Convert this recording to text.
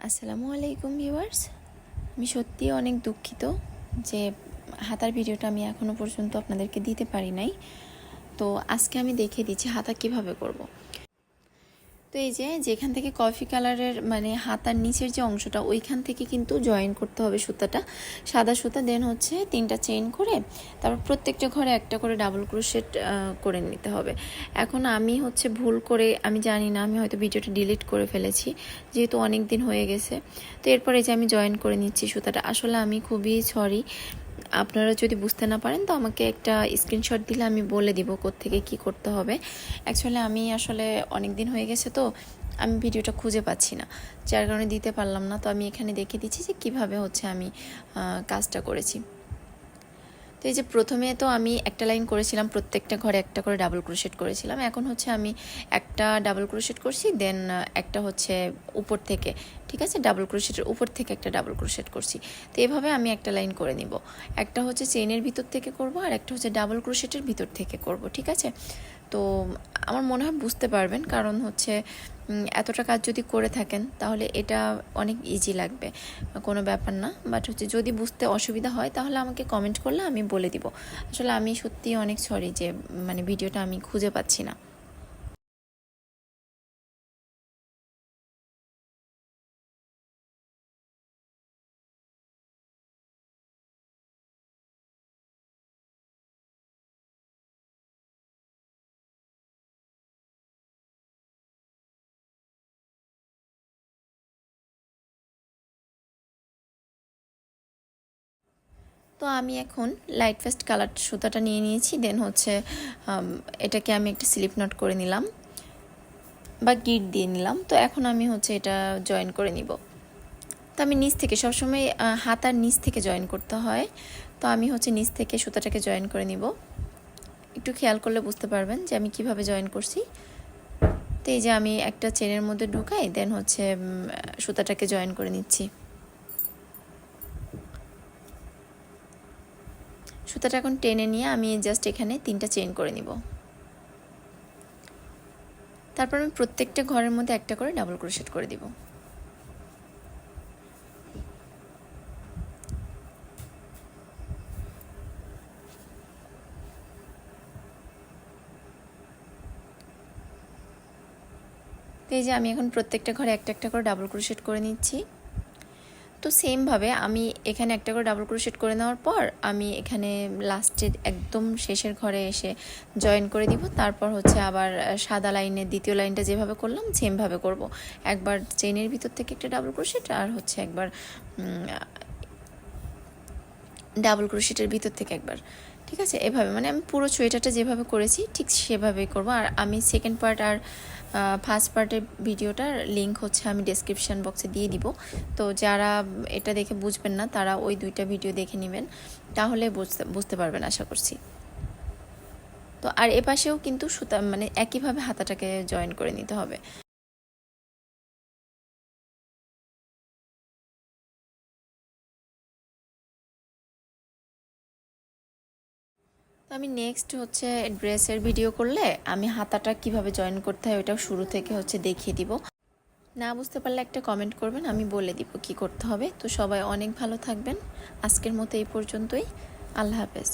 আসসালামু আলাইকুম ভিউয়ার্স আমি সত্যি অনেক দুঃখিত যে হাতার ভিডিওটা আমি এখনও পর্যন্ত আপনাদেরকে দিতে পারি নাই তো আজকে আমি দেখে দিচ্ছি হাতা কীভাবে করব। তো এই যে যেখান থেকে কফি কালারের মানে হাতার নিচের যে অংশটা, ওইখান থেকে কিন্তু জয়েন করতে হবে সুতাটা। সাদা সুতা দেন হচ্ছে তিনটা চেইন করে তারপর প্রত্যেকটা ঘরে একটা করে ডাবল ক্রোশেট করে নিতে হবে। এখন আমি হচ্ছে ভুল করে, আমি জানি না, আমি হয়তো ভিডিওটা ডিলিট করে ফেলেছি, যেহেতু অনেক দিন হয়ে গেছে। তো এরপরে যে আমি জয়েন করে নিচ্ছি সুতাটা, আসলে আমি খুবই সরি আপনারা যদি বুঝতে না পারেন, তো আমাকে একটা স্ক্রিনশট দিলে আমি বলে দিব থেকে কি করতে হবে। অ্যাকচুয়ালি আমি আসলে অনেক দিন হয়ে গেছে তো, আমি ভিডিওটা খুঁজে পাচ্ছি না। যার কারণে দিতে পারলাম না, তো আমি এখানে দেখে দিচ্ছি যে কীভাবে হচ্ছে আমি কাজটা করেছি। তো এই যে প্রথমে তো আমি একটা লাইন করেছিলাম, প্রত্যেকটা ঘরে একটা করে ডাবল ক্রোশেট করেছিলাম। এখন হচ্ছে আমি একটা ডাবল ক্রোশেট করছি দেন একটা হচ্ছে উপর থেকে, ঠিক আছে? ডাবল ক্রোশেটের উপর থেকে একটা ডাবল ক্রোশেট করছি। তো এভাবে আমি একটা লাইন করে নিব। একটা হচ্ছে চেনের ভিতর থেকে করব, আর একটা হচ্ছে ডাবল ক্রোশেটের ভিতর থেকে করব, ঠিক আছে? তো আমার মনে হয় বুঝতে পারবেন। কারণ হচ্ছে এতটা কাজ যদি করে থাকেন, তাহলে এটা অনেক ইজি লাগবে। কোনো ব্যাপার না। বাট হচ্ছে যদি বুঝতে অসুবিধা হয়, তাহলে আমাকে কমেন্ট করলে আমি বলে দিব। আসলে আমি সত্যি অনেক সরি যে মানে ভিডিওটা আমি খুঁজে পাচ্ছি না। তো আমি এখন লাইট ফেস্ট কালার সুতাটা নিয়ে নিয়েছি। দেন হচ্ছে এটাকে আমি একটা স্লিপ নট করে নিলাম বা গিট দিয়ে নিলাম। তো এখন আমি হচ্ছে এটা জয়েন করে নিব। তো আমি নিচ থেকে সবসময় হাত আর নিচ থেকে জয়েন করতে হয়। তো আমি হচ্ছে নিচ থেকে সুতাটাকে জয়েন করে নিব। একটু খেয়াল করলে বুঝতে পারবেন যে আমি কীভাবে জয়েন করছি। তো এই যে আমি একটা চেনের মধ্যে ঢুকাই দেন হচ্ছে সুতাটাকে জয়েন করে নিচ্ছি। সুতাটা এখন টেনে নিয়ে আমি জাস্ট এখানে তিনটা চেন করে নিব। তারপর আমি প্রত্যেকটা ঘরের মধ্যে একটা করে ডাবল ক্রোশেট করে দিব। এই যে আমি এখন প্রত্যেকটা ঘরে একটা একটা করে ডাবল ক্রোশেট করে নিচ্ছি। তো সেমভাবে আমি এখানে একটা করে ডাবল ক্রোশেট করে নেওয়ার পর আমি এখানে লাস্টের একদম শেষের ঘরে এসে জয়েন করে দিব। তারপর হচ্ছে আবার সাদা লাইনের দ্বিতীয় লাইনটা যেভাবে করলাম সেমভাবে করব। একবার চেনের ভিতর থেকে একটা ডাবল ক্রোশেট আর হচ্ছে একবার ডাবল ক্রোশেটের ভিতর থেকে একবার। ঠিক আছে? এভাবে মানে আমি পুরো সোয়েটারটা যেভাবে করেছি, ঠিক সেভাবেই করব। আর আমি সেকেন্ড পার্ট আর ফার্স্ট পার্টের ভিডিওটার লিঙ্ক হচ্ছে আমি ডেসক্রিপশান বক্সে দিয়ে দিব। তো যারা এটা দেখে বুঝবেন না, তারা ওই দুইটা ভিডিও দেখে নেবেন। তাহলে বুঝতে বুঝতে পারবেন আশা করছি। তো আর এপাশেও কিন্তু সুতা মানে একইভাবে হাতাটাকে জয়েন করে নিতে হবে। তো আমি নেক্সট হচ্ছে ড্রেসের ভিডিও করলে আমি হাতাটা কীভাবে জয়েন করতে হয় ওটা শুরু থেকে হচ্ছে দেখিয়ে দিব। না বুঝতে পারলে একটা কমেন্ট করবেন, আমি বলে দিব কি করতে হবে। তো সবাই অনেক ভালো থাকবেন। আজকের মতো এই পর্যন্তই। আল্লাহ হাফেজ।